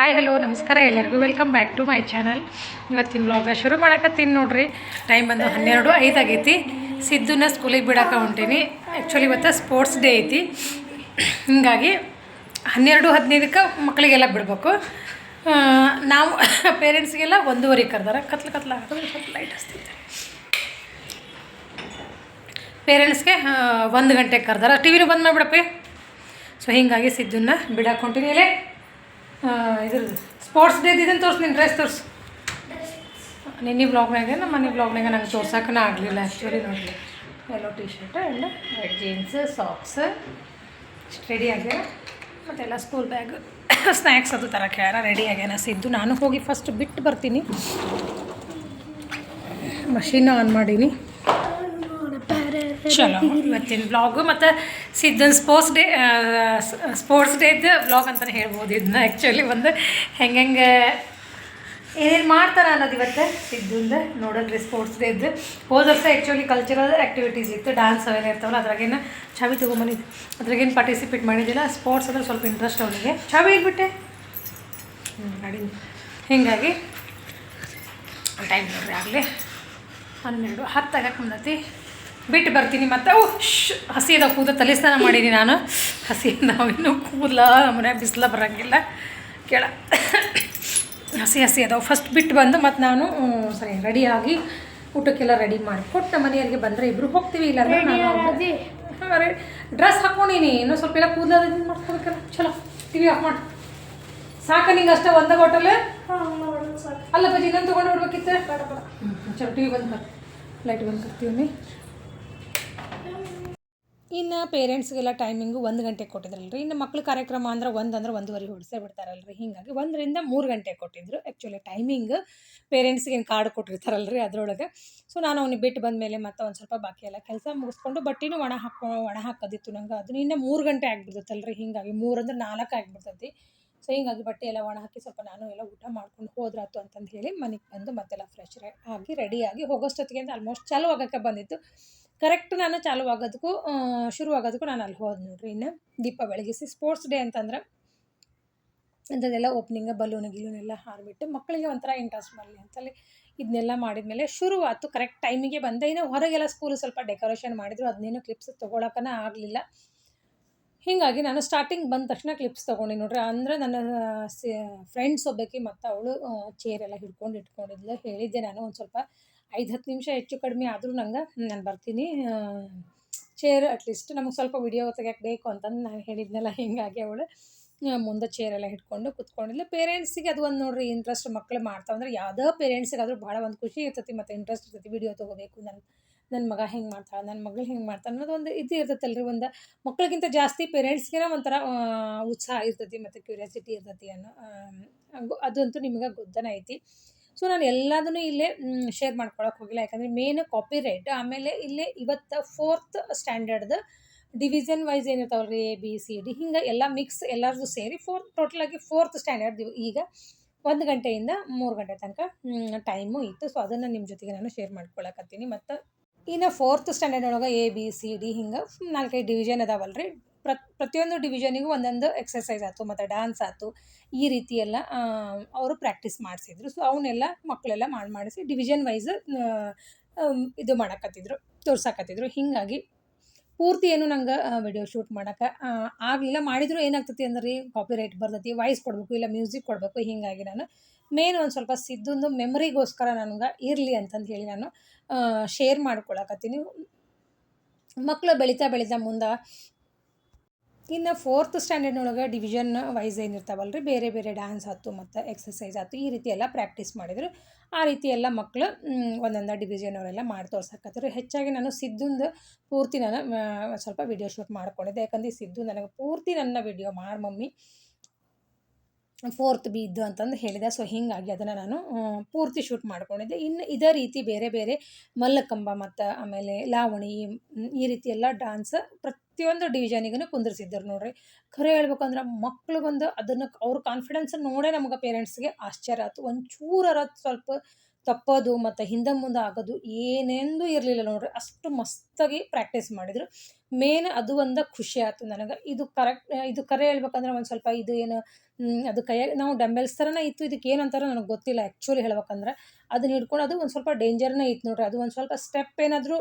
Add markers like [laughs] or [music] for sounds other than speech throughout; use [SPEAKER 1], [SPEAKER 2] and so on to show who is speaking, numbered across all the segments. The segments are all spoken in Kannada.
[SPEAKER 1] ಹಾಯ್, ಹಲೋ, ನಮಸ್ಕಾರ ಎಲ್ಲರಿಗೂ. Welcome back to my channel ಇವತ್ತಿನ ವ್ಲಾಗ ಶುರು ಮಾಡಕತ್ತೀನಿ ನೋಡ್ರಿ. ಟೈಮ್ ಬಂದು ಹನ್ನೆರಡು ಐದು ಆಗೈತಿ. ಸಿದ್ದುನ ಸ್ಕೂಲಿಗೆ ಬಿಡಕ್ಕೆ ಹೊಂಟೀನಿ. ಆ್ಯಕ್ಚುಲಿ ಇವತ್ತು ಸ್ಪೋರ್ಟ್ಸ್ ಡೇ ಐತಿ. ಹೀಗಾಗಿ ಹನ್ನೆರಡು, ಹದಿನೈದಕ್ಕೆ ಮಕ್ಕಳಿಗೆಲ್ಲ ಬಿಡಬೇಕು. ನಾವು ಪೇರೆಂಟ್ಸ್ಗೆಲ್ಲ ಒಂದೂವರೆ ಕರ್ದಾರೆ ಕತ್ಲು ಕತ್ಲು ಹಾಕೋದು ಸ್ವಲ್ಪ ಲೈಟ್ ಹಚ್ತಿರ್ತಾರೆ ಪೇರೆಂಟ್ಸ್ಗೆ ಒಂದು ಗಂಟೆಗೆ ಕರ್ದಾರ ಟಿ ವಿನೂ ಬಂದ್ ಮಾಡಿಬಿಡಪ್ಪಿ. ಸೊ ಹೀಗಾಗಿ ಸಿದ್ದನ್ನ ಇಲ್ಲೇ. ಇದ್ರದ್ದು. ಸ್ಪೋರ್ಟ್ಸ್ ಡೇ ಇದನ್ನು ತೋರಿಸಿ ನಿನ್ನ ಡ್ರೆಸ್ ತೋರಿಸು. ನಿನ್ನೆ ಬ್ಲಾಗ್ನಾಗೆ ನಮ್ಮ ಮನೆ ಬ್ಲಾಗ್ನಾಗ ನಂಗೆ ತೋರ್ಸೋಕೆ ಆಗಲಿಲ್ಲ ಆ್ಯಕ್ಚುಲಿ ನೋಡಲಿ ಎಲ್ಲೋ T shirt and red jeans socks ready ಆಗ್ಯಾರ ಮತ್ತೆಲ್ಲ ಸ್ಕೂಲ್ ಬ್ಯಾಗ್ ಸ್ನ್ಯಾಕ್ಸ್ ಅದು ಥರ ಕೇಳ ರೆಡಿ ಆಗ್ಯಾನ ಸಿದ್ದು. ನಾನು ಹೋಗಿ ಫಸ್ಟ್ ಬಿಟ್ಟು ಬರ್ತೀನಿ. ಮಷೀನ್ ಆನ್ ಮಾಡೀನಿ. ಚಲೋ ಇವತ್ತಿನ ಬ್ಲಾಗು ಮತ್ತು ಸಿದ್ದನ್ ಸ್ಪೋರ್ಟ್ಸ್ ಡೇ ಸ್ಪೋರ್ಟ್ಸ್ ಡೇದು ಬ್ಲಾಗ್ ಅಂತಲೇ ಹೇಳ್ಬೋದು ಇದನ್ನ ಆ್ಯಕ್ಚುಲಿ ಒಂದು. ಹೆಂಗೆ ಹೆಂಗೆ ಏನೇನು ಮಾಡ್ತಾರೆ ಅನ್ನೋದು ಇವತ್ತು ಸಿದ್ದಿಂದ ನೋಡಲ್ರಿ ಸ್ಪೋರ್ಟ್ಸ್ ಡೇ ಹೋದ ವರ್ಷ ಆ್ಯಕ್ಚುಲಿ ಕಲ್ಚರಲ್ ಆ್ಯಕ್ಟಿವಿಟೀಸ್ ಇತ್ತು ಡ್ಯಾನ್ಸ್ ಅವೆಲ್ಲ ಇರ್ತಾವಲ್ಲ, ಅದ್ರಾಗೇನು ಚಾವಿ ತೊಗೊಂಬಂದಿದ್ದು ಅದ್ರಾಗೇನು ಪಾರ್ಟಿಸಿಪೇಟ್ ಮಾಡಿದ್ದಿಲ್ಲ ಸ್ಪೋರ್ಟ್ಸ್ ಅಂದ್ರೆ ಸ್ವಲ್ಪ ಇಂಟ್ರೆಸ್ಟ್ ಅವನಿಗೆ. ಚಾವಿ ಇಟ್ಬಿಟ್ಟೆ ಹ್ಞೂ ಹೀಗಾಗಿ ಟೈಮ್ ನೋಡ್ರಿ ಆಗಲಿ. ಹನ್ನೆರಡು ಹತ್ತು ಆಗಕ್ಕೆ ಬಂದತಿ ಬಿಟ್ಟು ಬರ್ತೀನಿ ಮತ್ತು ಓ ಶ್ ಹಸಿ ಅದಾವ ಕೂದ ತಲೆ ಸ್ನಾನ ಮಾಡೀನಿ ನಾನು. ಹಸಿ ನಾವು ಇನ್ನೂ ಕೂದಲ ಮನೆ ಬಿಸಿಲ ಬರೋಂಗಿಲ್ಲ. ಕೇಳ. ಹಸಿ ಹಸಿ ಅದಾವೆ. ಫಸ್ಟ್ ಬಿಟ್ಟು ಬಂದು ಮತ್ತು ನಾನು ಸರಿ ರೆಡಿಯಾಗಿ ಊಟಕ್ಕೆಲ್ಲ ರೆಡಿ ಮಾಡಿ ಕೊಟ್ಟು ನಮ್ಮ ಮನೆಯವರಿಗೆ ಬಂದರೆ ಇಬ್ಬರು ಹೋಗ್ತೀವಿ ಇಲ್ಲ ಡ್ರೆಸ್ ಹಾಕ್ಕೊಂಡಿನಿ ಇನ್ನೂ ಸ್ವಲ್ಪ ಎಲ್ಲ ಕೂದಲ ಮಾಡ್ಕೊಬೇಕಲ್ಲ. ಚಲೋ ಟಿ ವಿ ಆಫ್ ಮಾಡಿ. ಸಾಕು ನಿಂಗೆ ಅಷ್ಟೇ ಒಂದ ಹೋಟೆಲ್ ಅಲ್ಲ ಬಜ್ಜಿ ಇನ್ನೊಂದು ತೊಗೊಂಡು ಬಿಡ್ಬೇಕಿತ್ತು ಚಲೋ ಟಿ ವಿ ಬಂದು ಲೈಟ್ ಬಂದು ಕರ್ತೀವಿ ಇನ್ನು ಪೇರೆಂಟ್ಸ್ಗೆಲ್ಲ ಟೈಮಿಂಗು ಒಂದು ಗಂಟೆಗೆ ಕೊಟ್ಟಿದ್ರಲ್ರಿ. ಇನ್ನು ಮಕ್ಳ ಕಾರ್ಯಕ್ರಮ ಅಂದ್ರೆ ಒಂದು ಅಂದ್ರೆ ಒಂದೂವರೆ ಬಿಡ್ತಾರಲ್ಲ ರೀ ಹೀಗಾಗಿ ಒಂದರಿಂದ ಮೂರು ಗಂಟೆಗೆ ಕೊಟ್ಟಿದ್ರು. ಆ್ಯಕ್ಚುಲಿ ಟೈಮಿಂಗ್ ಪೇರೆಂಟ್ಸ್ಗೆ ಏನು ಕಾರ್ಡ್ ರೀ ಅದರೊಳಗೆ. ಸೊ ನಾನು ಅವ್ನಿಗೆ ಬಿಟ್ಟು ಬಂದ ಮೇಲೆ ಮತ್ತೆ ಒಂದು ಸ್ವಲ್ಪ ಬಾಕಿ ಎಲ್ಲ ಕೆಲಸ ಮುಗಿಸ್ಕೊಂಡು ಬಟ್ಟಿನೂ ಒಣ ಹಾಕೋ, ಒಣ ಹಾಕೋದಿತ್ತು ನಂಗೆ ಅದನ್ನ ಇನ್ನು ಮೂರು ಗಂಟೆ ಆಗಿಬಿಡ್ತೈತಲ್ರಿ ಹೀಗಾಗಿ. ಮೂರು ಅಂದ್ರೆ ನಾಲ್ಕು ಆಗಿಬಿಡ್ತೈತಿ. ಸೊ ಹಿಂಗಾಗಿ ಬಟ್ಟೆ ಎಲ್ಲ ಒಣ ಹಾಕಿ ಸ್ವಲ್ಪ ನಾನು ಎಲ್ಲ ಊಟ ಮಾಡ್ಕೊಂಡು ಹೋದ್ರಾತು ಅಂತಂದು ಹೇಳಿ ಮನೆಗೆ ಬಂದು ಮತ್ತೆಲ್ಲ ಫ್ರೆಶ್ ಆಗಿ ರೆಡಿಯಾಗಿ ಹೋಗೋಷ್ಟೊತ್ತಿಗೆ ಅಂತ ಆಲ್ಮೋಸ್ಟ್ ಚಾಲು ಆಗೋಕ್ಕೆ ಬಂದಿತ್ತು. ಕರೆಕ್ಟ್ ನಾನು ಚಾಲು ಆಗೋದಕ್ಕೂ ಆ, ಶುರು ಆಗೋದಕ್ಕೂ ನಾನು ಅಲ್ಲಿ ಹೋದ್ ನೋಡ್ರಿ ಇನ್ನು ದೀಪ ಬೆಳಗಿಸಿ ಸ್ಪೋರ್ಟ್ಸ್ ಡೇ ಅಂತಂದ್ರೆ ಅಂಥದ್ದೆಲ್ಲ ಓಪನಿಂಗ್ ಬಲೂನ್ ಗಿಲೂನ್ ಎಲ್ಲ ಹಾರಿಬಿಟ್ಟು ಮಕ್ಕಳಿಗೆ ಒಂಥರ ಇಂಟ್ರೆಸ್ಟ್ ಬರಲಿ ಅಂತಲ್ಲಿ ಇದನ್ನೆಲ್ಲ ಮಾಡಿದ ಮಾಡಿದ್ಮೇಲೆ ಶುರುವಾತು ಕರೆಕ್ಟ್ ಟೈಮಿಗೆ ಬಂದೆ. ಇನ್ನು ಹೊರಗೆಲ್ಲ ಸ್ಕೂಲು ಸ್ವಲ್ಪ ಡೆಕೋರೇಷನ್ ಮಾಡಿದ್ರು. ಅದನ್ನೇನು ಕ್ಲಿಪ್ಸ್ ತೊಗೊಳಕನ ಆಗಲಿಲ್ಲ. ಹೀಗಾಗಿ ನಾನು ಸ್ಟಾರ್ಟಿಂಗ್ ಬಂದ ತಕ್ಷಣ ಕ್ಲಿಪ್ಸ್ ತೊಗೊಂಡೆ ನೋಡ್ರಿ. ಅಂದರೆ ನನ್ನ ಫ್ರೆಂಡ್ಸ್ ಒಬ್ಬಾಕಿ ಮತ್ತು ಅವಳು ಚೇರೆಲ್ಲ ಹಿಡ್ಕೊಂಡು ಇಟ್ಕೊಂಡಿದ್ಲು. ಹೇಳಿದ್ದೆ ನಾನು ಒಂದು ಸ್ವಲ್ಪ ಐದು ಹತ್ತು ನಿಮಿಷ ಹೆಚ್ಚು ಕಡಿಮೆ ಆದರೂ ನಂಗೆ ನಾನು ಬರ್ತೀನಿ. ಚೇರ್ ಅಟ್ಲೀಸ್ಟ್ ನಮಗೆ ಸ್ವಲ್ಪ ವಿಡಿಯೋ ತೆಗ್ಯಾಕೆ ಬೇಕು ಅಂತಂದು ನಾನು ಹೇಳಿದ್ನಲ್ಲ, ಹಿಂಗಾಗಿ ಅವಳು ಮುಂದೆ ಚೇರ್ ಎಲ್ಲ ಹಿಡ್ಕೊಂಡು ಕುತ್ಕೊಂಡಿಲ್ಲ ಪೇರೆಂಟ್ಸಿಗೆ ಅದು ಒಂದು ನೋಡ್ರಿ ಇಂಟ್ರೆಸ್ಟ್ ಮಕ್ಕಳು ಮಾಡ್ತಾವಂದ್ರೆ ಯಾವುದೋ ಪೇರೆಂಟ್ಸಿಗೆ ಆದರೂ ಭಾಳ ಒಂದು ಖುಷಿ ಇರ್ತೈತಿ ಮತ್ತು ಇಂಟ್ರೆಸ್ಟ್ ಇರ್ತೈತಿ ವಿಡಿಯೋ ತೊಗೋಬೇಕು ನನ್ನ ನನ್ನ ಮಗ ಹೆಂಗೆ ಮಾಡ್ತಾಳೆ ನನ್ನ ಮಗಳು ಹೆಂಗೆ ಮಾಡ್ತಾಳೆ ಅನ್ನೋದು ಒಂದು ಇದು ಇರ್ತೈತಲ್ರಿ ಒಂದು ಮಕ್ಕಳಿಗಿಂತ ಜಾಸ್ತಿ ಪೇರೆಂಟ್ಸ್ಗೆ ಒಂಥರ ಉತ್ಸಾಹ ಇರ್ತೈತಿ ಮತ್ತು ಕ್ಯೂರಿಯಾಸಿಟಿ ಇರ್ತೈತಿ ಅನ್ನೋ ಅದಂತೂ ನಿಮಗೆ ಗೊತ್ತನೇ ಐತಿ. ಸೊ ನಾನು ಎಲ್ಲದನ್ನು ಇಲ್ಲೇ ಶೇರ್ ಮಾಡ್ಕೊಳಕ್ಕೆ ಹೋಗಿಲ್ಲ. ಯಾಕಂದರೆ ಮೇನ್ ಕಾಪಿ ರೈಟ್ ಆಮೇಲೆ ಇಲ್ಲೇ ಇವತ್ತು ಫೋರ್ತ್ ಸ್ಟ್ಯಾಂಡರ್ಡ್ದು ಡಿವಿಷನ್ ವೈಸ್ ಏನಿರ್ತಾವಲ್ಲ ರೀ ಎ ಬಿ ಸಿ ಡಿ ಹಿಂಗೆ ಎಲ್ಲ ಮಿಕ್ಸ್ ಎಲ್ಲರದು ಸೇರಿ ಫೋರ್ತ್ ಟೋಟಲಾಗಿ ಫೋರ್ತ್ ಸ್ಟ್ಯಾಂಡರ್ಡ್ ಈಗ ಒಂದು ಗಂಟೆಯಿಂದ ಮೂರು ಗಂಟೆ ತನಕ ಟೈಮು ಇತ್ತು. ಸೊ ಅದನ್ನು ನಿಮ್ಮ ಜೊತೆಗೆ ನಾನು ಶೇರ್ ಮಾಡ್ಕೊಳಕತ್ತೀನಿ. ಮತ್ತು ಇನ್ನು ಫೋರ್ತ್ ಸ್ಟ್ಯಾಂಡರ್ಡ್ ಒಳಗೆ ಎ ಬಿ ಸಿ ಡಿ ಹಿಂಗೆ ನಾಲ್ಕೈದು ಡಿವಿಷನ್ ಅದಾವಲ್ಲ ರೀ ಪ್ರತ್ ಪ್ರತಿಯೊಂದು ಡಿವಿಷನಿಗೂ ಒಂದೊಂದು ಎಕ್ಸಸೈಸ್ ಆಯ್ತು, ಮತ್ತು ಡ್ಯಾನ್ಸ್ ಆಯ್ತು, ಈ ರೀತಿ ಎಲ್ಲ ಅವರು ಪ್ರಾಕ್ಟೀಸ್ ಮಾಡಿಸಿದ್ರು. ಸೊ ಅವನ್ನೆಲ್ಲ ಮಕ್ಕಳೆಲ್ಲ ಮಾಡಿ ಮಾಡಿಸಿ ಡಿವಿಷನ್ ವೈಸ್ ಇದು ಮಾಡಕತ್ತಿದ್ರು, ತೋರ್ಸಕತ್ತಿದ್ರು. ಹೀಗಾಗಿ ಪೂರ್ತಿ ಏನು ನಂಗೆ ವಿಡಿಯೋ ಶೂಟ್ ಮಾಡೋಕೆ ಆಗಲಿಲ್ಲ. ಮಾಡಿದ್ರು ಏನಾಗ್ತೈತಿ ಅಂದ್ರೆ ರೀ ಕಾಪಿ ರೈಟ್ ಬರ್ತೈತಿ ವಾಯ್ಸ್ ಕೊಡಬೇಕು, ಇಲ್ಲ ಮ್ಯೂಸಿಕ್ ಕೊಡಬೇಕು. ಹೀಗಾಗಿ ನಾನು ಮೇನ್ ಒಂದು ಸ್ವಲ್ಪ ಸಿದ್ದೊಂದು ಮೆಮರಿಗೋಸ್ಕರ ನನಗೆ ಇರಲಿ ಅಂತಂದು ಹೇಳಿ ನಾನು ಶೇರ್ ಮಾಡ್ಕೊಳಕತ್ತೀನಿ. ಮಕ್ಕಳು ಬೆಳೀತಾ ಬೆಳೀತಾ ಮುಂದೆ ಇನ್ನು ಫೋರ್ತ್ ಸ್ಟ್ಯಾಂಡರ್ಡ್ನೊಳಗೆ ಡಿವಿಷನ್ ವೈಸ್ ಏನಿರ್ತಾವಲ್ಲ ರೀ ಬೇರೆ ಬೇರೆ ಡ್ಯಾನ್ಸ್ ಆಯ್ತು ಮತ್ತು ಎಕ್ಸಸೈಸ್ ಆಯ್ತು, ಈ ರೀತಿ ಎಲ್ಲ ಪ್ರಾಕ್ಟೀಸ್ ಮಾಡಿದರು. ಆ ರೀತಿ ಎಲ್ಲ ಮಕ್ಕಳು ಒಂದೊಂದು ಡಿವಿಷನ್ ಅವರೆಲ್ಲ ಮಾಡಿ ತೋರ್ಸಕತ್ತರು ಹೆಚ್ಚಾಗಿ ನಾನು ಸಿದ್ದುಂದು ಪೂರ್ತಿ ನಾನು ಸ್ವಲ್ಪ ವಿಡಿಯೋ ಶೂಟ್ ಮಾಡ್ಕೊಂಡಿದ್ದೆ. ಯಾಕಂದ್ರೆ ಸಿದ್ದು ನನಗೆ ಪೂರ್ತಿ ನನ್ನ ವಿಡಿಯೋ ಮಾಡಿ ಮಮ್ಮಿ ಫೋರ್ತ್ ಬಿ ಇದ್ದು ಅಂತಂದು ಹೇಳಿದೆ. ಸೊ ಹೀಗಾಗಿ ಅದನ್ನು ನಾನು ಪೂರ್ತಿ ಶೂಟ್ ಮಾಡ್ಕೊಂಡಿದ್ದೆ. ಇನ್ನು ಇದೇ ರೀತಿ ಬೇರೆ ಬೇರೆ ಮಲ್ಲಕಂಬ ಮತ್ತು ಆಮೇಲೆ ಲಾವಣಿ ಈ ರೀತಿ ಎಲ್ಲ ಡ್ಯಾನ್ಸ್ ಪ್ರತಿಯೊಂದು ಡಿವಿಷನಿಗೂ ಕುಂದಿರ್ಸಿದ್ರು ನೋಡ್ರಿ. ಖರೆ ಹೇಳ್ಬೇಕಂದ್ರೆ ಮಕ್ಳಿಗೊಂದು ಅದನ್ನು ಅವ್ರ ಕಾನ್ಫಿಡೆನ್ಸ್ ನೋಡೇ ನಮ್ಗೆ ಪೇರೆಂಟ್ಸ್ಗೆ ಆಶ್ಚರ್ಯ ಆಯ್ತು ಒಂಚೂರರ ಸ್ವಲ್ಪ ತಪ್ಪೋದು ಮತ್ತು ಹಿಂದೆ ಮುಂದೆ ಆಗೋದು ಏನೆಂದೂ ಇರಲಿಲ್ಲ ನೋಡ್ರಿ. ಅಷ್ಟು ಮಸ್ತಾಗಿ ಪ್ರಾಕ್ಟೀಸ್ ಮಾಡಿದರು. ಮೇನ್ ಅದು ಒಂದು ಖುಷಿ ಆಯ್ತು ನನಗೆ. ಇದು ಕರೆಕ್ಟ್ ಇದು ಕರೆ ಹೇಳ್ಬೇಕಂದ್ರೆ ಒಂದು ಸ್ವಲ್ಪ ಇದು ಏನು ಅದು ಕೈಯಾಗ ನಾವು ಡಂಬೆಲ್ಸ್ ಥರನೇ ಇತ್ತು. ಇದಕ್ಕೆ ಏನು ನನಗೆ ಗೊತ್ತಿಲ್ಲ ಆ್ಯಕ್ಚುಲಿ ಹೇಳ್ಬೇಕಂದ್ರೆ. ಅದನ್ನ ಹಿಡ್ಕೊಂಡು ಅದು ಒಂದು ಸ್ವಲ್ಪ ಡೇಂಜರ್ನೇ ಇತ್ತು ನೋಡ್ರಿ. ಅದು ಒಂದು ಸ್ವಲ್ಪ ಸ್ಟೆಪ್ ಏನಾದರೂ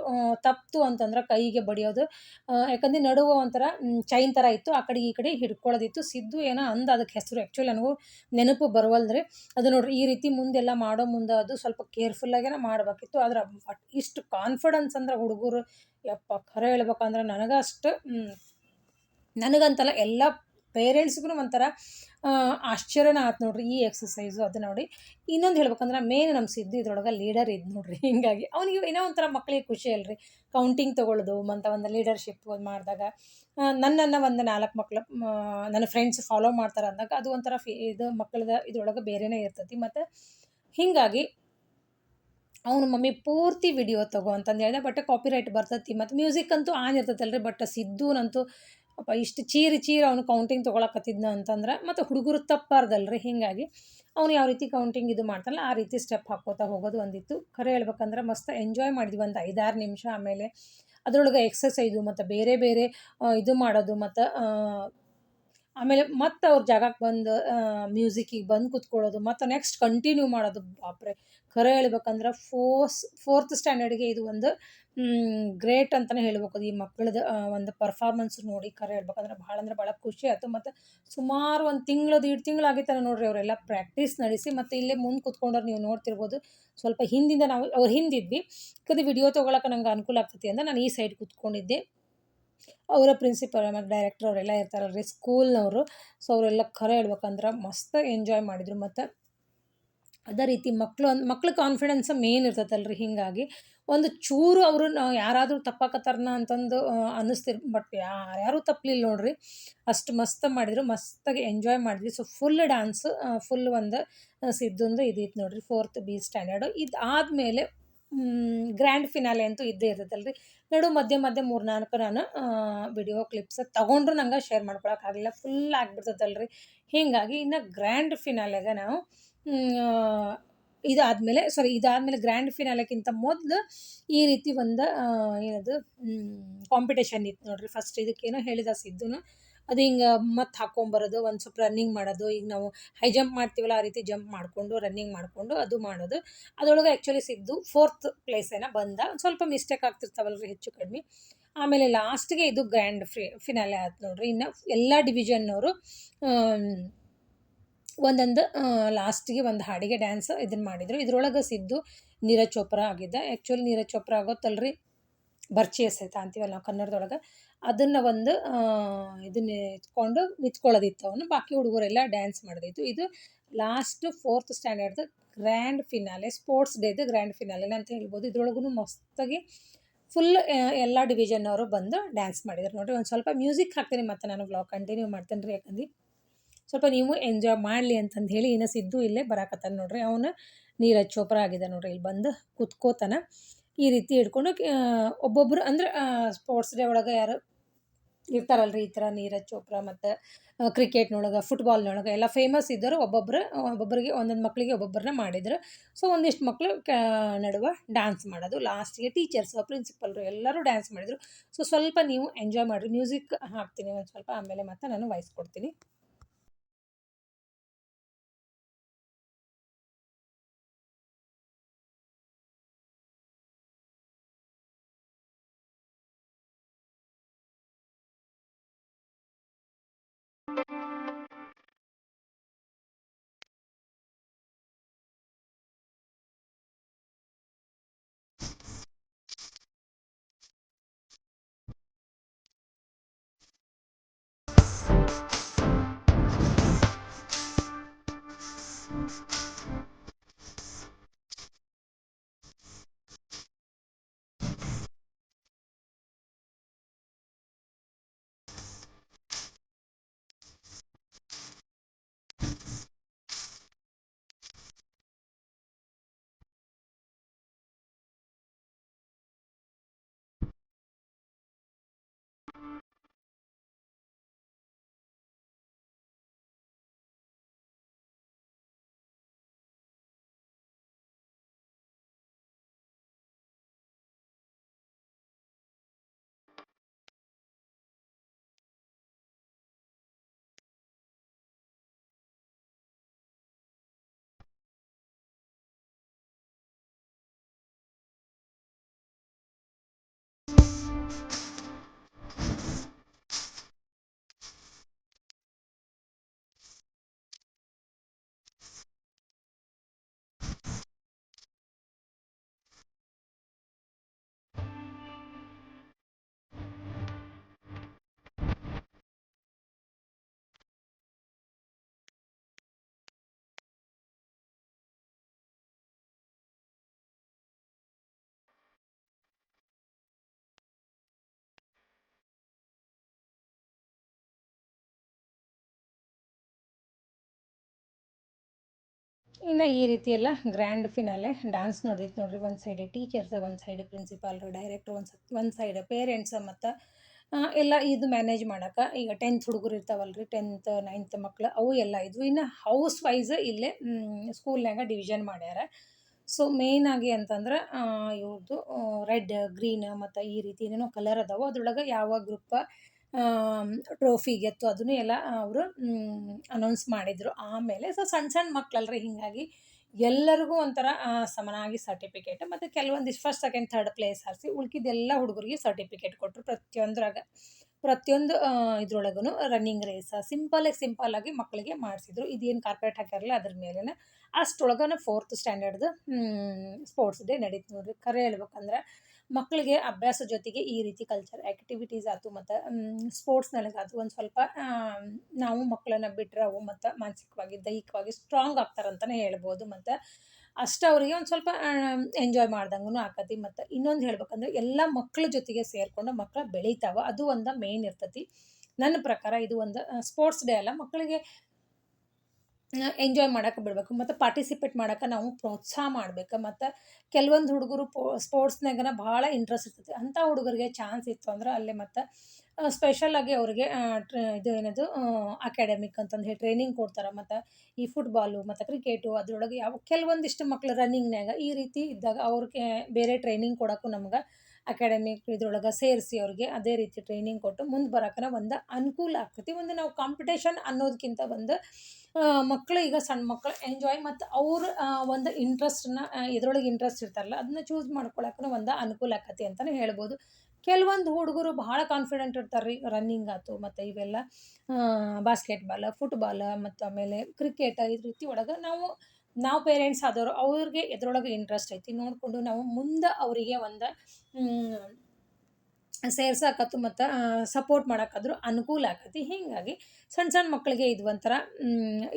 [SPEAKER 1] ತಪ್ಪಿತು ಅಂತಂದ್ರೆ ಕೈಗೆ ಬಡಿಯೋದು. ಯಾಕಂದ್ರೆ ನಡುವ ಒಂಥರ ಚೈನ್ ಥರ ಇತ್ತು. ಆ ಕಡೆ ಈ ಕಡೆ ಹಿಡ್ಕೊಳ್ಳೋದಿತ್ತು ಸಿದ್ದು ಏನೋ ಅಂದ ಅದಕ್ಕೆ ಹೆಸರು. ಆ್ಯಕ್ಚುಲಿ ನನಗೂ ನೆನಪು ಬರವಲ್ದ್ರಿ. ಅದು ನೋಡ್ರಿ, ಈ ರೀತಿ ಮುಂದೆಲ್ಲ ಮಾಡೋ ಮುಂದೆ ಅದು ಸ್ವಲ್ಪ ಕೇರ್ಫುಲ್ಲಾಗೇನೆ ಮಾಡಬೇಕಿತ್ತು. ಆದ್ರೆ ಇಷ್ಟು ಕಾನ್ಫಿಡೆನ್ಸ್ ಅಂದ್ರೆ ಹುಡುಗರು ಯಪ್ಪ ಖರೆ ಹೇಳ್ಬೇಕಂದ್ರೆ ನನಗೆ ಅಷ್ಟು ನನಗಂತಲ್ಲ ಎಲ್ಲ ಪೇರೆಂಟ್ಸ್ಗೂ ಒಂಥರ ಆಶ್ಚರ್ಯನ ಆತು ನೋಡ್ರಿ ಈ ಎಕ್ಸಸೈಸು ಅದು ನೋಡಿ ಇನ್ನೊಂದು ಹೇಳ್ಬೇಕಂದ್ರೆ ಮೇನ್ ನಮ್ಮ ಸಿದ್ದು ಇದ್ರೊಳಗೆ ಲೀಡರ್ ಇದ್ದು ನೋಡ್ರಿ. [laughs] ಹೀಗಾಗಿ ಅವನಿಗೆ ಏನೋ ಒಂಥರ ಮಕ್ಕಳಿಗೆ ಖುಷಿ ಅಲ್ರಿ. ಕೌಂಟಿಂಗ್ ತೊಗೊಳ್ಳೋದು ಅಂತ ಒಂದು ಲೀಡರ್ಶಿಪ್ ಒಂದು ಮಾಡಿದಾಗ ನನ್ನನ್ನು ಒಂದು ನಾಲ್ಕು ಮಕ್ಳು ನನ್ನ ಫ್ರೆಂಡ್ಸ್ ಫಾಲೋ ಮಾಡ್ತಾರೆ ಅಂದಾಗ ಅದು ಒಂಥರ ಫಿ, ಇದು ಮಕ್ಕಳದ ಇದ್ರೊಳಗೆ ಬೇರೆನೇ ಇರ್ತೈತಿ. ಮತ್ತು ಹೀಗಾಗಿ ಅವನ ಮಮ್ಮಿ ಪೂರ್ತಿ ವಿಡಿಯೋ ತಗೋ ಅಂತಂದು ಹೇಳಿದೆ. ಬಟ್ ಕಾಪಿರೈಟ್ ಬರ್ತೈತಿ. ಮತ್ತು ಮ್ಯೂಸಿಕ್ ಅಂತೂ ಆನ್ ಇರ್ತೈತಲ್ರಿ. ಬಟ್ ಸಿದ್ದುನಂತೂ ಅಪ್ಪ ಇಷ್ಟು ಚೀರಿ ಚೀರಿ ಅವನು ಕೌಂಟಿಂಗ್ ತೊಗೊಳಕತ್ತಿದ್ನ ಅಂತಂದ್ರೆ ಮತ್ತು ಹುಡುಗರು ತಪ್ಪಾರ್ದಲ್ರಿ. ಹೀಗಾಗಿ ಅವ್ನು ಯಾವ ರೀತಿ ಕೌಂಟಿಂಗ್ ಇದು ಮಾಡ್ತಾನಲ್ಲ ಆ ರೀತಿ ಸ್ಟೆಪ್ ಹಾಕೋತಾ ಹೋಗೋದು ಒಂದಿತ್ತು. ಖರೆ ಹೇಳ್ಬೇಕಂದ್ರೆ ಮಸ್ತ್ ಎಂಜಾಯ್ ಮಾಡಿದ್ವಿ ಒಂದು ಐದಾರು ನಿಮಿಷ ಆಮೇಲೆ ಅದರೊಳಗೆ ಎಕ್ಸಸೈಸು ಮತ್ತು ಬೇರೆ ಬೇರೆ ಇದು ಮಾಡೋದು ಮತ್ತು ಆಮೇಲೆ ಮತ್ತೆ ಅವ್ರ ಜಾಗಕ್ಕೆ ಬಂದು ಮ್ಯೂಸಿಕ್ಕಿಗೆ ಬಂದು ಕುತ್ಕೊಳ್ಳೋದು ಮತ್ತು ನೆಕ್ಸ್ಟ್ ಕಂಟಿನ್ಯೂ ಮಾಡೋದು. ಬಾಪ್ರೆ. ಖರೆ ಹೇಳ್ಬೇಕಂದ್ರೆ ಫೋರ್ಸ್ ಫೋರ್ತ್ ಸ್ಟ್ಯಾಂಡರ್ಡ್ಗೆ ಇದು ಒಂದು ಗ್ರೇಟ್ ಅಂತಲೇ ಹೇಳ್ಬೇಕು ಈ ಮಕ್ಕಳದ್ದು ಒಂದು ಪರ್ಫಾರ್ಮೆನ್ಸ್ ನೋಡಿ ಖರೆ ಹೇಳ್ಬೇಕಂದ್ರೆ ಭಾಳ ಅಂದ್ರೆ ಭಾಳ ಖುಷಿ ಆಯ್ತು. ಮತ್ತು ಸುಮಾರು ಒಂದು ತಿಂಗಳು ಎರಡು ತಿಂಗಳು ನೋಡ್ರಿ ಅವರೆಲ್ಲ ಪ್ರಾಕ್ಟೀಸ್ ನಡೆಸಿ, ಮತ್ತು ಇಲ್ಲೇ ಮುಂದೆ ಕುತ್ಕೊಂಡ್ರೆ ನೀವು ನೋಡ್ತಿರ್ಬೋದು. ಸ್ವಲ್ಪ ಹಿಂದಿಂದ ನಾವು, ಅವ್ರು ಹಿಂದಿದ್ವಿ. ಕದ ವಿಡಿಯೋ ತೊಗೊಳಕ್ಕೆ ನಂಗೆ ಅನುಕೂಲ ಆಗ್ತೈತಿ ಅಂತ ನಾನು ಈ ಸೈಡ್ ಕೂತ್ಕೊಂಡಿದ್ದೆ. ಅವರ ಪ್ರಿನ್ಸಿಪಲ್ ಮತ್ತು ಡೈರೆಕ್ಟರ್ ಅವರೆಲ್ಲ ಇರ್ತಾರಲ್ರಿ ಸ್ಕೂಲ್ನವರು ಸೊ ಅವರೆಲ್ಲ ಖರೆ ಹೇಳ್ಬೇಕಂದ್ರೆ ಮಸ್ತ್ ಎಂಜಾಯ್ ಮಾಡಿದರು. ಮತ್ತು ಅದೇ ರೀತಿ ಮಕ್ಕಳು ಅಂದ್, ಮಕ್ಳು ಕಾನ್ಫಿಡೆನ್ಸ್ ಮೇನ್ ಇರ್ತೈತಲ್ರಿ ಹೀಗಾಗಿ. ಒಂದು ಚೂರು ಅವರು ಯಾರಾದರೂ ತಪ್ಪಾಕತ್ತಾರನ ಅಂತಂದು ಅನ್ನಿಸ್ತಿರ್ ಬಟ್ ಯಾರು ತಪ್ಪಲಿಲ್ಲ ನೋಡ್ರಿ. ಅಷ್ಟು ಮಸ್ತ್ ಮಾಡಿದ್ರು, ಮಸ್ತಾಗಿ ಎಂಜಾಯ್ ಮಾಡಿದ್ವಿ. ಸೊ ಫುಲ್ ಡ್ಯಾನ್ಸ್ ಫುಲ್ ಒಂದು ಸಿದ್ದುಂದು ಇದಿತ್ತು ನೋಡ್ರಿ ಫೋರ್ತ್ ಬಿ ಸ್ಟ್ಯಾಂಡರ್ಡು ಇದು ಆದಮೇಲೆ ಗ್ರ್ಯಾಂಡ್ ಫಿನಾಲೆ ಅಂತೂ ಇದ್ದೇ ಇರ್ತೈತಲ್ರಿ. ನಡು ಮಧ್ಯೆ ಮಧ್ಯೆ ಮೂರು ನಾಲ್ಕು ನಾನು ವಿಡಿಯೋ ಕ್ಲಿಪ್ಸ್ ತೊಗೊಂಡ್ರು ನಂಗೆ ಶೇರ್ ಮಾಡ್ಕೊಳಕ್ಕಾಗಲಿಲ್ಲ ಫುಲ್ ಆಗಿಬಿಡ್ತೈತಲ್ರಿ. ಹೀಗಾಗಿ ಇನ್ನು ಗ್ರ್ಯಾಂಡ್ ಫಿನಾಲೆಗೆ ನಾವು. ಇದಾದಮೇಲೆ ಸಾರಿ ಇದಾದಮೇಲೆ ಗ್ರ್ಯಾಂಡ್ ಫಿನಾಲೆಕ್ಕಿಂತ ಮೊದಲು ಈ ರೀತಿ ಒಂದು ಏನದು ಕಾಂಪಿಟೇಷನ್ ಇತ್ತು ನೋಡ್ರಿ. ಫಸ್ಟ್ ಇದಕ್ಕೇನೋ ಹೇಳಿದ ಸಿದ್ದುನು. ಅದು ಹಿಂಗೆ ಮತ್ತೆ ಹಾಕೊಂಬರೋದು, ಒಂದು ಸ್ವಲ್ಪ ರನ್ನಿಂಗ್ ಮಾಡೋದು, ಈಗ ನಾವು ಹೈ ಜಂಪ್ ಮಾಡ್ತೀವಲ್ಲ, ಆ ರೀತಿ ಜಂಪ್ ಮಾಡಿಕೊಂಡು ರನ್ನಿಂಗ್ ಮಾಡಿಕೊಂಡು, ಅದು ಮಾಡೋದು. ಅದರೊಳಗೆ ಆ್ಯಕ್ಚುಲಿ ಸಿದ್ದು ಫೋರ್ತ್ ಪ್ಲೇಸೇನ ಬಂದ. ಸ್ವಲ್ಪ ಮಿಸ್ಟೇಕ್ ಆಗ್ತಿರ್ತಾವಲ್ರಿ ಹೆಚ್ಚು ಕಡಿಮೆ. ಆಮೇಲೆ ಲಾಸ್ಟ್ಗೆ ಇದು ಗ್ರ್ಯಾಂಡ್ ಫಿ ಫಿನಾಲೆ ಆಯ್ತು ನೋಡ್ರಿ. ಇನ್ನು ಎಲ್ಲ ಡಿವಿಷನ್ನವರು ಒಂದೊಂದು ಲಾಸ್ಟಿಗೆ ಒಂದು ಹಾಡಿಗೆ ಡ್ಯಾನ್ಸ್ ಇದನ್ನು ಮಾಡಿದರು. ಇದ್ರೊಳಗೆ ಸಿದ್ದು ನೀರಜ್ ಚೋಪ್ರಾ ಆಗಿದ್ದ. ಆ್ಯಕ್ಚುಲಿ ನೀರಜ್ ಚೋಪ್ರಾ ಆಗೋತ್ತಲ್ರಿ? ಬರ್ಚಿ ಎಸೆತ ಅಂತೀವಲ್ಲ ನಾವು ಕನ್ನಡದೊಳಗೆ. ಅದನ್ನು ಒಂದು ಇದನ್ನ ಎತ್ಕೊಂಡು ನಿಂತ್ಕೊಳ್ಳೋದಿತ್ತು ಅವನು. ಬಾಕಿ ಹುಡುಗರೆಲ್ಲ ಡ್ಯಾನ್ಸ್ ಮಾಡೋದಿತ್ತು ಇದು ಲಾಸ್ಟ್ ಫೋರ್ತ್ ಸ್ಟ್ಯಾಂಡರ್ಡ್ದು ಗ್ರ್ಯಾಂಡ್ ಫಿನಾಲೆ, ಸ್ಪೋರ್ಟ್ಸ್ ಡೇದು ಗ್ರ್ಯಾಂಡ್ ಫಿನಾಲೆ ಅಂತ ಹೇಳ್ಬೋದು. ಇದ್ರೊಳಗೂ ಮಸ್ತಾಗಿ ಫುಲ್ ಎಲ್ಲ ಡಿವಿಷನ್ನವರು ಬಂದು ಡ್ಯಾನ್ಸ್ ಮಾಡಿದ್ರು. ನೋಡಿರಿ, ಒಂದು ಸ್ವಲ್ಪ ಮ್ಯೂಸಿಕ್ ಹಾಕ್ತೀನಿ ಮತ್ತು ನಾನು ಬ್ಲಾಗ್ ಕಂಟಿನ್ಯೂ ಮಾಡ್ತೇನೆ ರೀ ಯಾಕಂದ್ರೆ ಸ್ವಲ್ಪ ನೀವು ಎಂಜಾಯ್ ಮಾಡಲಿ ಅಂತಂದು ಹೇಳಿ ಇನ್ನು ಸಿದ್ದು ಇಲ್ಲೇ ಬರಾಕತ್ತಾನ ನೋಡ್ರಿ. ಅವನು ನೀರಜ್ ಚೋಪ್ರಾ ಆಗಿದೆ ನೋಡ್ರಿ. ಇಲ್ಲಿ ಬಂದು ಕುತ್ಕೋತಾನ. ಈ ರೀತಿ ಹಿಡ್ಕೊಂಡು ಒಬ್ಬೊಬ್ಬರು ಅಂದ್ರೆ ಸ್ಪೋರ್ಟ್ಸ್ ಡೇ ಒಳಗೆ ಯಾರು ಇರ್ತಾರಲ್ರಿ, ಈ ಥರ ನೀರಜ್ ಚೋಪ್ರಾ ಮತ್ತು ಕ್ರಿಕೆಟ್ನೊಳಗೆ ಫುಟ್ಬಾಲ್ನೊಳಗೆ ಎಲ್ಲ ಫೇಮಸ್ ಇದ್ದರು ಒಬ್ಬೊಬ್ಬರು ಒಬ್ಬೊಬ್ಬರಿಗೆ ಒಂದೊಂದು ಮಕ್ಕಳಿಗೆ ಒಬ್ಬೊಬ್ಬರನ್ನ ಮಾಡಿದ್ರು. ಸೊ ಒಂದಿಷ್ಟು ಮಕ್ಕಳು ನಡುವೆ ಡ್ಯಾನ್ಸ್ ಮಾಡೋದು. ಲಾಸ್ಟಿಗೆ ಟೀಚರ್ಸು ಪ್ರಿನ್ಸಿಪಲ್ರು ಎಲ್ಲರೂ ಡ್ಯಾನ್ಸ್ ಮಾಡಿದರು. ಸೊ ಸ್ವಲ್ಪ ನೀವು ಎಂಜಾಯ್ ಮಾಡಿರಿ. ಮ್ಯೂಸಿಕ್ ಹಾಕ್ತೀನಿ ಒಂದು ಸ್ವಲ್ಪ, ಆಮೇಲೆ ಮತ್ತೆ ನಾನು ವಾಯ್ಸ್ ಕೊಡ್ತೀನಿ. うん。ಇನ್ನು ಈ ರೀತಿ ಎಲ್ಲ ಗ್ರ್ಯಾಂಡ್ ಫಿನಾಲೆ ಡ್ಯಾನ್ಸ್ ನೋಡಿದ್ದು ನೋಡ್ರಿ, ಒಂದು ಸೈಡ್ ಟೀಚರ್ಸ್ ಒಂದು ಸೈಡ್ ಪ್ರಿನ್ಸಿಪಾಲ್ರು ಡೈರೆಕ್ಟ್ರು ಒಂದು ಒಂದು ಸೈಡ್ ಪೇರೆಂಟ್ಸ್ ಮತ್ತು ಎಲ್ಲ ಇದು ಮ್ಯಾನೇಜ್ ಮಾಡೋಕೆ ಈಗ ಟೆಂತ್ ಹುಡುಗರು ಇರ್ತಾವಲ್ಲ ರೀ ಟೆಂತ್ ನೈನ್ತ್ ಮಕ್ಳು ಅವು ಎಲ್ಲ ಇದ್ವು. ಇನ್ನು ಹೌಸ್ ವೈಸ್ ಇಲ್ಲೇ ಸ್ಕೂಲ್ನಾಗ ಡಿವಿಷನ್ ಮಾಡ್ಯಾರ. ಸೊ ಮೇಯ್ನಾಗಿ ಅಂತಂದ್ರೆ ಇವ್ರದ್ದು ರೆಡ್ ಗ್ರೀನ್ ಮತ್ತು ಈ ರೀತಿ ಏನೇನೋ ಕಲರ್ ಅದಾವೆ. ಅದ್ರೊಳಗೆ ಯಾವ ಗ್ರೂಪ ಟ್ರೋಫಿ ಗೆತ್ತು ಅದನ್ನು ಎಲ್ಲ ಅವರು ಅನೌನ್ಸ್ ಮಾಡಿದರು. ಆಮೇಲೆ ಸೊ ಸಣ್ಣ ಸಣ್ಣ ಮಕ್ಕಳಲ್ರಿ ಹೀಗಾಗಿ ಎಲ್ಲರಿಗೂ ಒಂಥರ ಸಮನಾಗಿ ಸರ್ಟಿಫಿಕೇಟ್ ಮತ್ತು ಕೆಲವೊಂದಿಷ್ಟು ಫಸ್ಟ್ ಸೆಕೆಂಡ್ ಥರ್ಡ್ ಪ್ಲೇಸ್ ಹಾರಿಸಿ ಉಳ್ಕಿದ್ದೆಲ್ಲ ಹುಡುಗರಿಗೆ ಸರ್ಟಿಫಿಕೇಟ್ ಕೊಟ್ಟರು ಪ್ರತಿಯೊಂದ್ರಾಗ. ಪ್ರತಿಯೊಂದು ಇದ್ರೊಳಗೂ ರನ್ನಿಂಗ್ ರೇಸ ಸಿಂಪಲಾಗಿ ಸಿಂಪಲ್ಲಾಗಿ ಮಕ್ಕಳಿಗೆ ಮಾಡಿಸಿದ್ರು. ಇದೇನು ಕಾರ್ಪೆಟ್ ಹಾಕ್ಯಾರಲ್ಲ ಅದ್ರ ಮೇಲೇ ಅಷ್ಟೊಳಗನ ಫೋರ್ತ್ ಸ್ಟ್ಯಾಂಡರ್ಡ್ದು ಸ್ಪೋರ್ಟ್ಸ್ ಡೇ ನಡೀತು ನೋಡ್ರಿ. ಖರೆ ಹೇಳ್ಬೇಕಂದ್ರೆ ಮಕ್ಕಳಿಗೆ ಅಭ್ಯಾಸ ಜೊತೆಗೆ ಈ ರೀತಿ ಕಲ್ಚರ್ ಆ್ಯಕ್ಟಿವಿಟೀಸ್ ಆಯ್ತು ಮತ್ತು ಸ್ಪೋರ್ಟ್ಸ್ನೊಳಗಾಯ್ತು ಒಂದು ಸ್ವಲ್ಪ ನಾವು ಮಕ್ಕಳನ್ನ ಬಿಟ್ಟರೆ ಅವು ಮತ್ತು ಮಾನಸಿಕವಾಗಿ, ದೈಹಿಕವಾಗಿ ಸ್ಟ್ರಾಂಗ್ ಆಗ್ತಾರಂತಲೇ ಹೇಳ್ಬೋದು ಮತ್ತು ಅಷ್ಟು ಅವರಿಗೆ ಒಂದು ಸ್ವಲ್ಪ ಎಂಜಾಯ್ ಮಾಡ್ದಂಗೂ ಆಕತಿ ಮತ್ತು ಇನ್ನೊಂದು ಹೇಳ್ಬೇಕಂದ್ರೆ ಎಲ್ಲ ಮಕ್ಕಳ ಜೊತೆಗೆ ಸೇರಿಕೊಂಡು ಮಕ್ಕಳು ಬೆಳಿತಾವೆ ಅದು ಒಂದು ಮೇನ್ ಇರ್ತತಿ. ನನ್ನ ಪ್ರಕಾರ ಇದು ಒಂದು ಸ್ಪೋರ್ಟ್ಸ್ ಡೇ ಅಲ್ಲ ಮಕ್ಕಳಿಗೆ ಎಂಜಾಯ್ ಮಾಡೋಕೆ ಬಿಡಬೇಕು. ಮತ್ತು ಪಾರ್ಟಿಸಿಪೇಟ್ ಮಾಡೋಕೆ ನಾವು ಪ್ರೋತ್ಸಾಹ ಮಾಡ್ಬೇಕು. ಮತ್ತು ಕೆಲವೊಂದು ಹುಡುಗರು ಪೋ ಸ್ಪೋರ್ಟ್ಸ್ನಾಗನ ಭಾಳ ಇಂಟ್ರೆಸ್ಟ್ ಇರ್ತೈತಿ. ಅಂಥ ಹುಡುಗರಿಗೆ ಚಾನ್ಸ್ ಇತ್ತು ಅಂದ್ರೆ ಅಲ್ಲಿ ಮತ್ತು ಸ್ಪೆಷಲಾಗಿ ಅವ್ರಿಗೆ ಇದು ಏನದು ಅಕಾಡೆಮಿಕ್ ಅಂತಂದು ಹೇಳಿ ಟ್ರೈನಿಂಗ್ ಕೊಡ್ತಾರೆ. ಮತ್ತು ಈ ಫುಟ್ಬಾಲು ಮತ್ತು ಕ್ರಿಕೆಟು ಅದರೊಳಗೆ ಯಾವ, ಕೆಲವೊಂದಿಷ್ಟು ಮಕ್ಳು ರನ್ನಿಂಗ್ನಾಗ ಈ ರೀತಿ ಇದ್ದಾಗ ಅವ್ರಿಗೆ ಬೇರೆ ಟ್ರೈನಿಂಗ್ ಕೊಡೋಕ್ಕೂ ನಮ್ಗೆ ಅಕಾಡೆಮಿಕ್ ಇದ್ರೊಳಗೆ ಸೇರಿಸಿ ಅವ್ರಿಗೆ ಅದೇ ರೀತಿ ಟ್ರೈನಿಂಗ್ ಕೊಟ್ಟು ಮುಂದೆ ಬರೋಕನ ಒಂದು ಅನುಕೂಲ ಆಗ್ತೈತಿ ಒಂದು ನಾವು ಕಾಂಪಿಟೇಷನ್ ಅನ್ನೋದಕ್ಕಿಂತ ಒಂದು ಮಕ್ಕಳು ಈಗ ಸಣ್ಣ ಮಕ್ಕಳು ಎಂಜಾಯ್ ಮತ್ತು ಅವ್ರ ಒಂದು ಇಂಟ್ರೆಸ್ಟನ್ನ ಇದ್ರೊಳಗೆ ಇಂಟ್ರೆಸ್ಟ್ ಇರ್ತಾರಲ್ಲ ಅದನ್ನ ಚೂಸ್ ಮಾಡ್ಕೊಳಕ್ಕೂ ಒಂದು ಅನುಕೂಲ ಆಕತಿ ಅಂತಲೇ ಹೇಳ್ಬೋದು. ಕೆಲವೊಂದು ಹುಡುಗರು ಭಾಳ ಕಾನ್ಫಿಡೆಂಟ್ ಇರ್ತಾರೆ ರೀ ರನ್ನಿಂಗ್ ಆಯ್ತು ಮತ್ತು ಇವೆಲ್ಲ ಬಾಸ್ಕೆಟ್ಬಾಲ ಫುಟ್ಬಾಲ್ ಮತ್ತು ಆಮೇಲೆ ಕ್ರಿಕೆಟ್ ಈ ರೀತಿ ಒಳಗೆ ನಾವು ನಾವು ಪೇರೆಂಟ್ಸ್ ಆದವರು, ಅವ್ರಿಗೆ ಎದ್ರೊಳಗೆ ಇಂಟ್ರೆಸ್ಟ್ ಐತಿ. ನೋಡಿಕೊಂಡು ನಾವು ಮುಂದೆ ಅವರಿಗೆ ಒಂದು ಸೇರ್ಸಾಕತ್ತು ಮತ್ತು ಸಪೋರ್ಟ್ ಮಾಡೋಕ್ಕಾದ್ರೂ ಅನುಕೂಲ ಆಕತಿ. ಹೀಗಾಗಿ ಸಣ್ಣ ಸಣ್ಣ ಮಕ್ಕಳಿಗೆ ಇದು ಒಂಥರ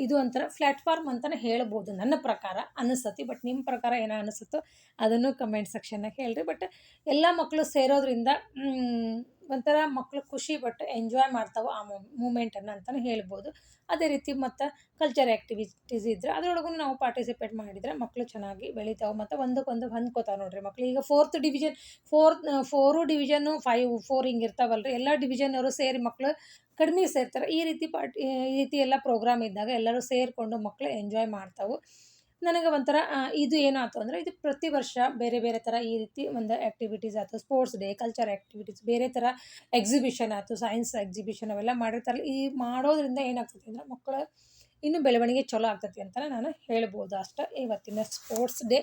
[SPEAKER 1] ಇದು ಒಂಥರ ಪ್ಲ್ಯಾಟ್ಫಾರ್ಮ್ ಅಂತಲೇ ಹೇಳ್ಬೋದು ನನ್ನ ಪ್ರಕಾರ ಅನಿಸ್ತತಿ. ಬಟ್ ನಿಮ್ಮ ಪ್ರಕಾರ ಏನೋ ಅನಿಸುತ್ತೋ ಅದನ್ನು ಕಮೆಂಟ್ ಸೆಕ್ಷನ್ನಾಗ ಹೇಳ್ರಿ. ಬಟ್ ಎಲ್ಲ ಮಕ್ಕಳು ಸೇರೋದ್ರಿಂದ ಒಂಥರ ಮಕ್ಕಳು ಖುಷಿ ಬಟ್ ಎಂಜಾಯ್ ಮಾಡ್ತಾವೆ ಆ ಮೂಮೆಂಟನ್ನು ಅಂತಲೂ ಹೇಳ್ಬೋದು. ಅದೇ ರೀತಿ ಮತ್ತು ಕಲ್ಚರ್ ಆ್ಯಕ್ಟಿವಿಟೀಸ್ ಇದ್ದರೆ ಅದರೊಳಗೂ ನಾವು ಪಾರ್ಟಿಸಿಪೇಟ್ ಮಾಡಿದರೆ ಮಕ್ಕಳು ಚೆನ್ನಾಗಿ ಬೆಳಿತಾವೆ. ಮತ್ತು ಒಂದಕ್ಕೊಂದು ಹೊಂದ್ಕೋತಾವೆ ನೋಡಿರಿ ಮಕ್ಳು. ಈಗ fourth division fourth four division five four ಹಿಂಗೆ ಇರ್ತಾವಲ್ಲ ರೀ ಎಲ್ಲ ಡಿವಿಷನ್ನವರು ಸೇರಿ ಮಕ್ಕಳು ಕಡಿಮೆ ಸೇರ್ತಾರೆ. ಈ ರೀತಿ ಪಾರ್ಟಿ ಈ ರೀತಿ ಎಲ್ಲ ಪ್ರೋಗ್ರಾಮ್ ಇದ್ದಾಗ ಎಲ್ಲರೂ ಸೇರಿಕೊಂಡು ಮಕ್ಕಳು ಎಂಜಾಯ್ ಮಾಡ್ತಾವೆ. ನನಗೆ ಒಂಥರ ಇದು ಏನಾಯ್ತು ಅಂದರೆ ಇದು ಪ್ರತಿ ವರ್ಷ ಬೇರೆ ಬೇರೆ ಥರ ಈ ರೀತಿ ಒಂದು ಆ್ಯಕ್ಟಿವಿಟೀಸ್ ಆಯ್ತು. ಸ್ಪೋರ್ಟ್ಸ್ ಡೇ ಕಲ್ಚರ್ ಆ್ಯಕ್ಟಿವಿಟೀಸ್ ಬೇರೆ ಥರ ಎಕ್ಸಿಬಿಷನ್ ಆಯ್ತು. ಸೈನ್ಸ್ ಎಕ್ಸಿಬಿಷನ್ ಅವೆಲ್ಲ ಮಾಡಿರ್ತಾರಲ್ಲ ಈ ಮಾಡೋದ್ರಿಂದ ಏನಾಗ್ತೈತಿ ಅಂದ್ರೆ ಮಕ್ಕಳ ಇನ್ನೂ ಬೆಳವಣಿಗೆ ಚಲೋ ಆಗ್ತೈತಿ ಅಂತಲೇ ನಾನು ಹೇಳ್ಬೋದು. ಅಷ್ಟೇ ಇವತ್ತಿನ ಸ್ಪೋರ್ಟ್ಸ್ ಡೇ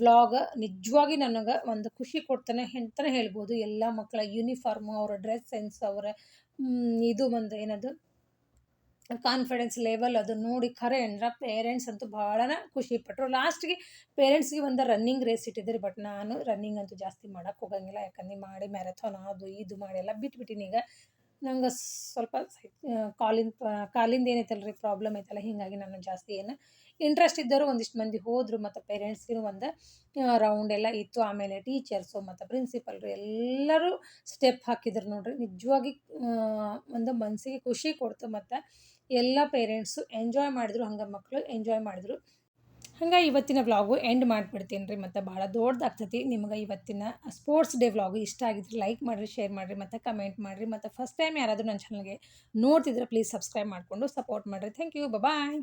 [SPEAKER 1] ವ್ಲಾಗ್ ನಿಜವಾಗಿ ನನಗೆ ಒಂದು ಖುಷಿ ಕೊಡ್ತಾನೆ ಅಂತಲೇ ಹೇಳ್ಬೋದು. ಎಲ್ಲ ಮಕ್ಕಳ ಯೂನಿಫಾರ್ಮು ಅವರ ಡ್ರೆಸ್ ಸೆನ್ಸ್ ಅವರ ಇದು ಒಂದು ಏನದು? ಕಾನ್ಫಿಡೆನ್ಸ್ ಲೆವೆಲ್ ಅದು ನೋಡಿ ಖರೆ ಅಂದ್ರೆ ಪೇರೆಂಟ್ಸ್ ಅಂತೂ ಭಾಳನ ಖುಷಿಪಟ್ಟರು ಲಾಸ್ಟ್ಗೆ ಪೇರೆಂಟ್ಸ್ಗೆ ಒಂದು ರನ್ನಿಂಗ್ ರೇಸ್ ಇಟ್ಟಿದ್ದೀರಿ ಬಟ್ ನಾನು ರನ್ನಿಂಗ್ ಅಂತೂ ಜಾಸ್ತಿ ಮಾಡೋಕ್ಕೆ ಹೋಗಂಗಿಲ್ಲ. ಯಾಕಂದ್ರೆ ಮಾಡಿ ಮ್ಯಾರಥಾನ್ ಅದು ಇದು ಮಾಡಿ ಎಲ್ಲ ಬಿಟ್ಬಿಟ್ಟಿನಿ ಈಗ. ನಂಗೆ ಸ್ವಲ್ಪ ಕಾಲಿಂದ ಕಾಲಿಂದ ಏನೈತಲ್ಲ ರೀ ಪ್ರಾಬ್ಲಮ್ ಐತಲ್ಲ, ಹೀಗಾಗಿ ನಾನು ಜಾಸ್ತಿ ಏನು ಇಂಟ್ರೆಸ್ಟ್ ಇದ್ದವರು ಒಂದಿಷ್ಟು ಮಂದಿ ಹೋದರು, ಮತ್ತು ಪೇರೆಂಟ್ಸ್ಗೂ ಒಂದು ರೌಂಡ್ ಎಲ್ಲ ಇತ್ತು. ಆಮೇಲೆ ಟೀಚರ್ಸು ಮತ್ತು ಪ್ರಿನ್ಸಿಪಲ್ರು ಎಲ್ಲರೂ ಸ್ಟೆಪ್ ಹಾಕಿದ್ರು ನೋಡ್ರಿ. ನಿಜವಾಗಿ ಒಂದು ಮನಸ್ಸಿಗೆ ಖುಷಿ ಕೊಡ್ತು. ಮತ್ತು ಎಲ್ಲ ಪೇರೆಂಟ್ಸು ಎಂಜಾಯ್ ಮಾಡಿದ್ರು ಹಂಗೆ ಮಕ್ಕಳು ಎಂಜಾಯ್ ಮಾಡಿದ್ರು. ಹಂಗೆ ಇವತ್ತಿನ ವ್ಲಾಗು ಎಂಡ್ ಮಾಡಿಬಿಡ್ತೀನಿ ರೀ ಮತ್ತು ಭಾಳ ದೊಡ್ಡದಾಗ್ತೈತಿ ನಿಮ್ಗೆ ಇವತ್ತಿನ ಸ್ಪೋರ್ಟ್ಸ್ ಡೇ ವ್ಲಾಗು ಇಷ್ಟ ಆಗಿದ್ರೆ ಲೈಕ್ ಮಾಡಿರಿ, ಶೇರ್ ಮಾಡಿರಿ ಮತ್ತು ಕಮೆಂಟ್ ಮಾಡಿರಿ. ಮತ್ತು ಫಸ್ಟ್ ಟೈಮ್ ಯಾರಾದರೂ ನನ್ನ ಚಾನಲ್ಗೆ ನೋಡ್ತಿದ್ರೆ ಪ್ಲೀಸ್ ಸಬ್ಸ್ಕ್ರೈಬ್ ಮಾಡಿಕೊಂಡು ಸಪೋರ್ಟ್ ಮಾಡಿರಿ. Thank you bye